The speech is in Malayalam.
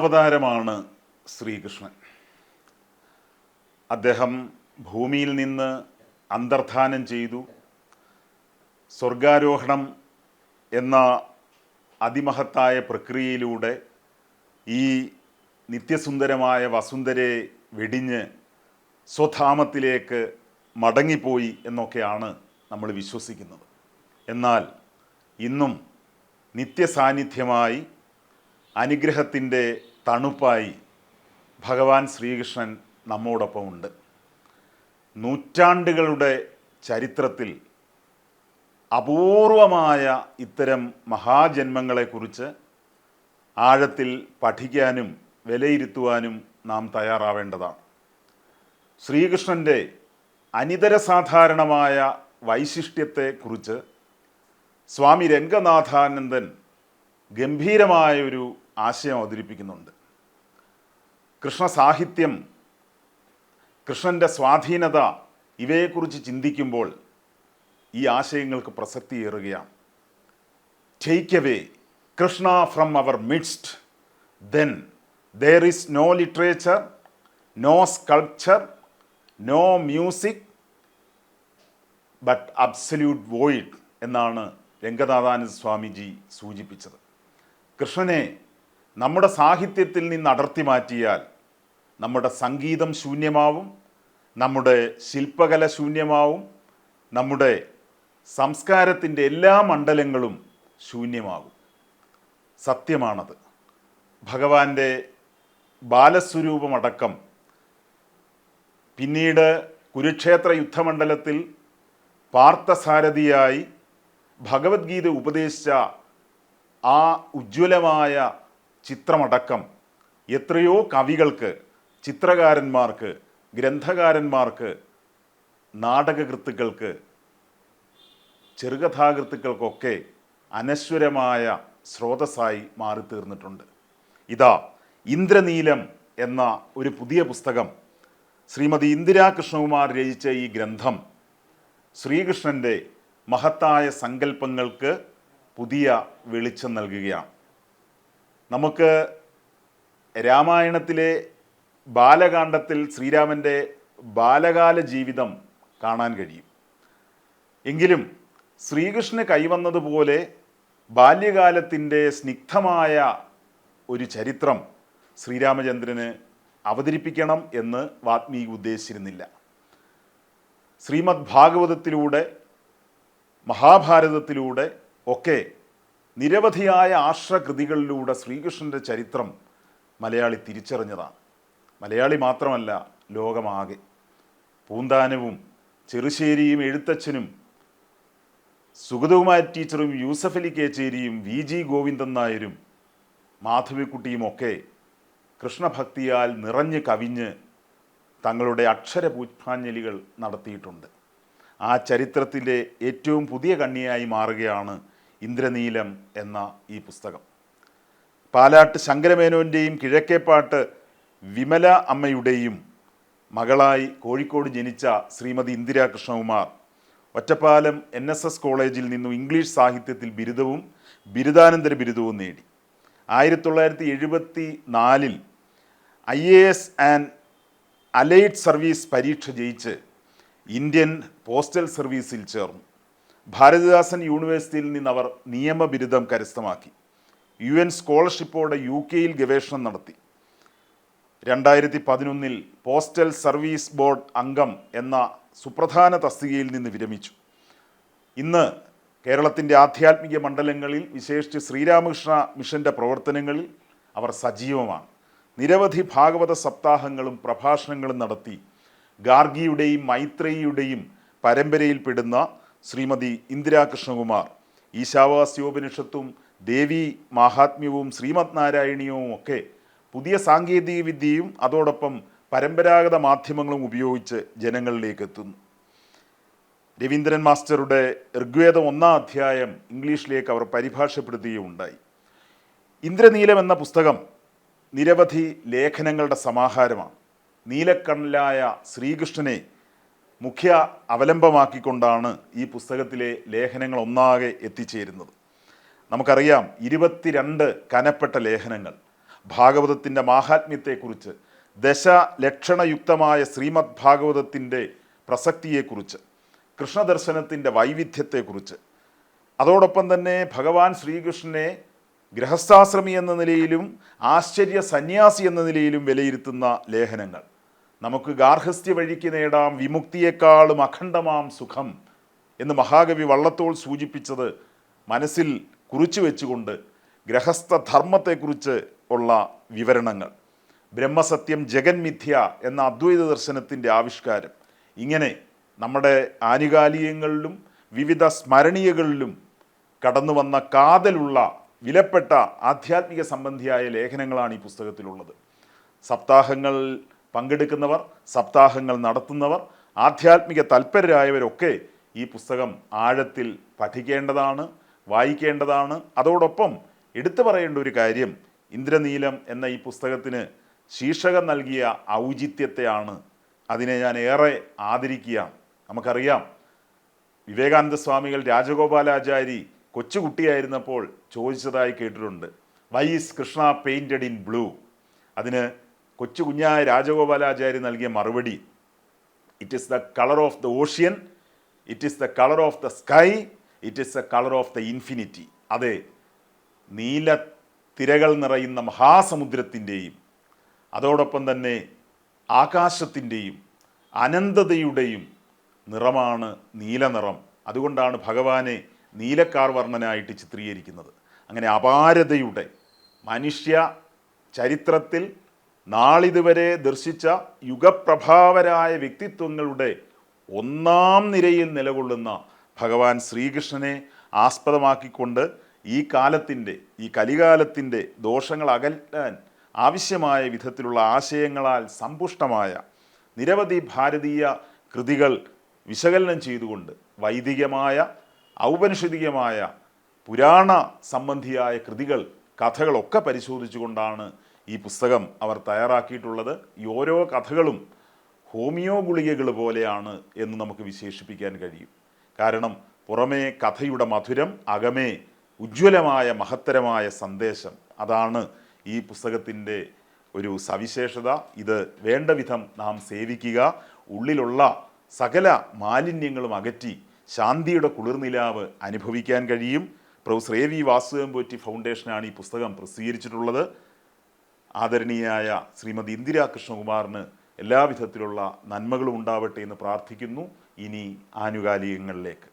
കൃഷ്ണാവതാരമാണ് ശ്രീകൃഷ്ണൻ. അദ്ദേഹം ഭൂമിയിൽ നിന്ന് അന്തർധാനം ചെയ്തു. സ്വർഗാരോഹണം എന്ന അതിമഹത്തായ പ്രക്രിയയിലൂടെ ഈ നിത്യസുന്ദരമായ വസുന്ധരെ വെടിഞ്ഞ് സ്വധാമത്തിലേക്ക് മടങ്ങിപ്പോയി എന്നൊക്കെയാണ് നമ്മൾ വിശ്വസിക്കുന്നത്. എന്നാൽ ഇന്നും നിത്യസാന്നിധ്യമായി അനുഗ്രഹത്തിന്റെ തണുപ്പായി ഭഗവാൻ ശ്രീകൃഷ്ണൻ നമ്മോടൊപ്പമുണ്ട് നൂറ്റാണ്ടുകളുടെ ചരിത്രത്തിൽ അപൂർവമായ ഇത്തരം മഹാജന്മങ്ങളെക്കുറിച്ച് ആഴത്തിൽ പഠിക്കാനും വിലയിരുത്തുവാനും നാം തയ്യാറാവേണ്ടതാണ്. ശ്രീകൃഷ്ണന്റെ അനിതര സാധാരണമായ വൈശിഷ്ട്യത്തെക്കുറിച്ച് സ്വാമി രംഗനാഥാനന്ദൻ ഗംഭീരമായ ഒരു ആശയം അവതരിപ്പിക്കുന്നുണ്ട്. കൃഷ്ണ സാഹിത്യം കൃഷ്ണന്റെ സ്വാധീനത ഇവയെക്കുറിച്ച് ചിന്തിക്കുമ്പോൾ ഈ ആശയങ്ങൾക്ക് പ്രസക്തിയേറുകയാണ്. Take away Krishna from our midst then there is no literature no sculpture no music but absolute void എന്നാണ് രംഗനാഥാനന്ദ സ്വാമിജി സൂചിപ്പിച്ചത്. കൃഷ്ണനെ നമ്മുടെ സാഹിത്യത്തിൽ നിന്ന് അടർത്തി മാറ്റിയാൽ നമ്മുടെ സംഗീതം ശൂന്യമാവും നമ്മുടെ ശില്പകല ശൂന്യമാവും നമ്മുടെ സംസ്കാരത്തിന്റെ എല്ലാ മണ്ഡലങ്ങളും ശൂന്യമാകും. സത്യമാണത്. ഭഗവാന്റെ ബാലസ്വരൂപമടക്കം പിന്നീട് കുരുക്ഷേത്ര യുദ്ധമണ്ഡലത്തിൽ പാർത്ഥസാരഥിയായി ഭഗവത്ഗീത ഉപദേശിച്ച ആ ഉജ്ജ്വലമായ ചിത്രമടക്കം എത്രയോ കവികൾക്ക് ചിത്രകാരന്മാർക്ക് ഗ്രന്ഥകാരന്മാർക്ക് നാടകകൃത്തുക്കൾക്ക് ചെറുകഥാകൃത്തുക്കൾക്കൊക്കെ അനശ്വരമായ സ്രോതസ്സായി മാറിത്തീർന്നിട്ടുണ്ട്. ഇതാ ഇന്ദ്രനീലം എന്ന ഒരു പുതിയ പുസ്തകം. ശ്രീമതി ഇന്ദിരാ കൃഷ്ണകുമാർ രചിച്ച ഈ ഗ്രന്ഥം ശ്രീകൃഷ്ണന്റെ മഹത്തായ സങ്കല്പങ്ങൾക്ക് പുതിയ വെളിച്ചം നൽകുകയാണ്. നമുക്ക് രാമായണത്തിലെ ബാലകാണ്ഡത്തിൽ ശ്രീരാമന്റെ ബാലകാല ജീവിതം കാണാൻ കഴിയും. എങ്കിലും ശ്രീകൃഷ്ണന് കൈവന്നതുപോലെ ബാല്യകാലത്തിന്റെ സ്നിഗ്ധമായ ഒരു ചരിത്രം ശ്രീരാമചന്ദ്രന് അവതരിപ്പിക്കണം എന്ന് വാത്മീകി ഉദ്ദേശിച്ചിരുന്നില്ല. ശ്രീമദ് ഭാഗവതത്തിലൂടെ മഹാഭാരതത്തിലൂടെ ഒക്കെ നിരവധിയായ ആശ്രകൃതികളിലൂടെ ശ്രീകൃഷ്ണന്റെ ചരിത്രം മലയാളി തിരിച്ചറിഞ്ഞതാണ്. മലയാളി മാത്രമല്ല ലോകമാകെ. പൂന്താനവും ചെറുശ്ശേരിയും എഴുത്തച്ഛനും സുഗതകുമാരി ടീച്ചറും യൂസഫ് അലി കേച്ചേരിയും വി ജി ഗോവിന്ദൻ നായരും മാധവിക്കുട്ടിയും ഒക്കെ കൃഷ്ണഭക്തിയാൽ നിറഞ്ഞ് കവിഞ്ഞ് തങ്ങളുടെ അക്ഷര പുഷ്പാഞ്ജലികൾ നടത്തിയിട്ടുണ്ട്. ആ ചരിത്രത്തിലെ ഏറ്റവും പുതിയ കണ്ണിയായി മാറുകയാണ് ഇന്ദ്രനീലം എന്ന ഈ പുസ്തകം. പാലാട്ട് ശങ്കരമേനോന്റെയും കിഴക്കേപ്പാട്ട് വിമല അമ്മയുടെയും മകളായി കോഴിക്കോട് ജനിച്ച Shrimati Indira Krishnakumar Ottapalam N S S കോളേജിൽ നിന്നും ഇംഗ്ലീഷ് സാഹിത്യത്തിൽ ബിരുദവും ബിരുദാനന്തര ബിരുദവും നേടി. ആയിരത്തി തൊള്ളായിരത്തി എഴുപത്തി നാലിൽ I A S and allied service പരീക്ഷ ജയിച്ച് ഇന്ത്യൻ പോസ്റ്റൽ സർവീസിൽ ചേർന്നു. ഭാരതിദാസൻ യൂണിവേഴ്സിറ്റിയിൽ നിന്ന് അവർ നിയമബിരുദം കരസ്ഥമാക്കി. യു എൻ സ്കോളർഷിപ്പോടെ യു കെയിൽ ഗവേഷണം നടത്തി. രണ്ടായിരത്തി പതിനൊന്നിൽ പോസ്റ്റൽ സർവീസ് ബോർഡ് അംഗം എന്ന സുപ്രധാന തസ്തികയിൽ നിന്ന് വിരമിച്ചു. ഇന്ന് കേരളത്തിന്റെ ആധ്യാത്മിക മണ്ഡലങ്ങളിൽ വിശേഷിച്ച് ശ്രീരാമകൃഷ്ണ മിഷന്റെ പ്രവർത്തനങ്ങളിൽ അവർ സജീവമാണ്. നിരവധി ഭാഗവത സപ്താഹങ്ങളും പ്രഭാഷണങ്ങളും നടത്തി ഗാർഗിയുടെയും മൈത്രേയിയുടെയും പരമ്പരയിൽപ്പെടുന്ന ശ്രീമതി ഇന്ദിരാ കൃഷ്ണകുമാർ ഈശാവാസ്യോപനിഷത്തും ദേവി മാഹാത്മ്യവും ശ്രീമത് നാരായണീയവും ഒക്കെ പുതിയ സാങ്കേതിക വിദ്യയും അതോടൊപ്പം പരമ്പരാഗത മാധ്യമങ്ങളും ഉപയോഗിച്ച് ജനങ്ങളിലേക്ക് എത്തുന്നു. രവീന്ദ്രൻ മാസ്റ്ററുടെ ഋഗ്വേദം ഒന്നാം അധ്യായം ഇംഗ്ലീഷിലേക്ക് അവർ പരിഭാഷപ്പെടുത്തുകയുണ്ടായി. ഇന്ദ്രനീലം എന്ന പുസ്തകം നിരവധി ലേഖനങ്ങളുടെ സമാഹാരമാണ്. നീലക്കണ്ണലായ ശ്രീകൃഷ്ണനെ മുഖ്യ അവലംബമാക്കിക്കൊണ്ടാണ് ഈ പുസ്തകത്തിലെ ലേഖനങ്ങൾ ഒന്നാകെ എത്തിച്ചേരുന്നത്. നമുക്കറിയാം ഇരുപത്തിരണ്ട് കനപ്പെട്ട ലേഖനങ്ങൾ. ഭാഗവതത്തിന്റെ മാഹാത്മ്യത്തെക്കുറിച്ച് ദശലക്ഷണയുക്തമായ ശ്രീമദ് ഭാഗവതത്തിന്റെ പ്രസക്തിയെക്കുറിച്ച് കൃഷ്ണദർശനത്തിന്റെ വൈവിധ്യത്തെക്കുറിച്ച്. അതോടൊപ്പം തന്നെ ഭഗവാൻ ശ്രീകൃഷ്ണനെ ഗൃഹസ്ഥാശ്രമി എന്ന നിലയിലും ആശ്ചര്യ സന്യാസി എന്ന നിലയിലും വിലയിരുത്തുന്ന ലേഖനങ്ങൾ. നമുക്ക് ഗാർഹസ്ഥ്യ വഴിക്ക് നേടാം വിമുക്തിയേക്കാളും അഖണ്ഡമാം സുഖം എന്ന് മഹാകവി വള്ളത്തോൾ സൂചിപ്പിച്ചത് മനസ്സിൽ കുറിച്ചു വെച്ചുകൊണ്ട് ഗ്രഹസ്ഥ ധർമ്മത്തെക്കുറിച്ച് ഉള്ള വിവരണങ്ങൾ. ബ്രഹ്മസത്യം ജഗന്മിഥ്യ എന്ന അദ്വൈത ദർശനത്തിന്റെ ആവിഷ്കാരം. ഇങ്ങനെ നമ്മുടെ ആനുകാലികങ്ങളിലും വിവിധ സ്മരണീയകളിലും കടന്നു വന്ന കാതലുള്ള വിലപ്പെട്ട ആധ്യാത്മിക സംബന്ധിയായ ലേഖനങ്ങളാണ് ഈ പുസ്തകത്തിലുള്ളത്. സപ്താഹങ്ങൾ പങ്കെടുക്കുന്നവർ സപ്താഹങ്ങൾ നടത്തുന്നവർ ആധ്യാത്മിക തൽപരരായവരൊക്കെ ഈ പുസ്തകം ആഴത്തിൽ പഠിക്കേണ്ടതാണ് വായിക്കേണ്ടതാണ്. അതോടൊപ്പം എടുത്തു പറയേണ്ട ഒരു കാര്യം ഇന്ദ്രനീലം എന്ന ഈ പുസ്തകത്തിന് ശീർഷകം നൽകിയ ഔചിത്യത്തെയാണ് അതിനെ ഞാൻ ഏറെ ആദരിക്കുകയാണ് നമുക്കറിയാം വിവേകാനന്ദ സ്വാമികൾ രാജഗോപാലാചാരി കൊച്ചുകുട്ടിയായിരുന്നപ്പോൾ ചോദിച്ചതായി കേട്ടിട്ടുണ്ട്. Why is Krishna painted in blue? അതിന് കൊച്ചു കുഞ്ഞായ രാജഗോപാലാചാരി നൽകിയ മറുപടി. It is the colour of the ocean it is the colour of the sky it is the colour of the infinity അതെ നീല തിരകൾ നിറയുന്ന മഹാസമുദ്രത്തിന്റെയും അതോടൊപ്പം തന്നെ ആകാശത്തിന്റെയും അനന്തതയുടെയും നിറമാണ് നീലനിറം അതുകൊണ്ടാണ് ഭഗവാനെ നീലക്കാർ വർണനായിട്ട് ചിത്രീകരിക്കുന്നത്. അങ്ങനെ അപാരതയുടെ മനുഷ്യ ചരിത്രത്തിൽ നാളിതുവരെ ദർശിച്ച യുഗപ്രഭാവരായ വ്യക്തിത്വങ്ങളുടെ ഒന്നാം നിരയിൽ നിലകൊള്ളുന്ന ഭഗവാൻ ശ്രീകൃഷ്ണനെ ആസ്പദമാക്കിക്കൊണ്ട് ഈ കാലത്തിന്റെ ഈ കലികാലത്തിന്റെ ദോഷങ്ങൾ അകറ്റാൻ ആവശ്യമായ വിധത്തിലുള്ള ആശയങ്ങളാൽ സമ്പുഷ്ടമായ നിരവധി ഭാരതീയ കൃതികൾ വിശകലനം ചെയ്തുകൊണ്ട് വൈദികമായ ഔപനിഷദികമായ പുരാണ സംബന്ധിയായ കൃതികൾ കഥകളൊക്കെ പരിശോധിച്ചുകൊണ്ടാണ് ഈ പുസ്തകം അവർ തയ്യാറാക്കിയിട്ടുള്ളത് ഈ ഓരോ കഥകളും ഹോമിയോ ഗുളികകൾ പോലെയാണ് എന്ന് നമുക്ക് വിശേഷിപ്പിക്കാൻ കഴിയും. കാരണം പുറമേ കഥയുടെ മധുരം അകമേ ഉജ്ജ്വലമായ മഹത്തരമായ സന്ദേശം. അതാണ് ഈ പുസ്തകത്തിന്റെ ഒരു സവിശേഷത. ഇത് വേണ്ട വിധം നാം സേവിക്കുക. ഉള്ളിലുള്ള സകല മാലിന്യങ്ങളും അകറ്റി ശാന്തിയുടെ കുളിർനിലാവ് അനുഭവിക്കാൻ കഴിയും. പ്രൊഫസർ എ വി വാസുദേവൻപോറ്റി ഫൗണ്ടേഷനാണ് ഈ പുസ്തകം പ്രസിദ്ധീകരിച്ചിട്ടുള്ളത്. ആദരണീയായ ശ്രീമതി ഇന്ദിരാ കൃഷ്ണകുമാറിന് എല്ലാവിധത്തിലുള്ള നന്മകളും ഉണ്ടാവട്ടെ എന്ന് പ്രാർത്ഥിക്കുന്നു. ഇനി ആനുകാലികങ്ങളിലേക്ക്.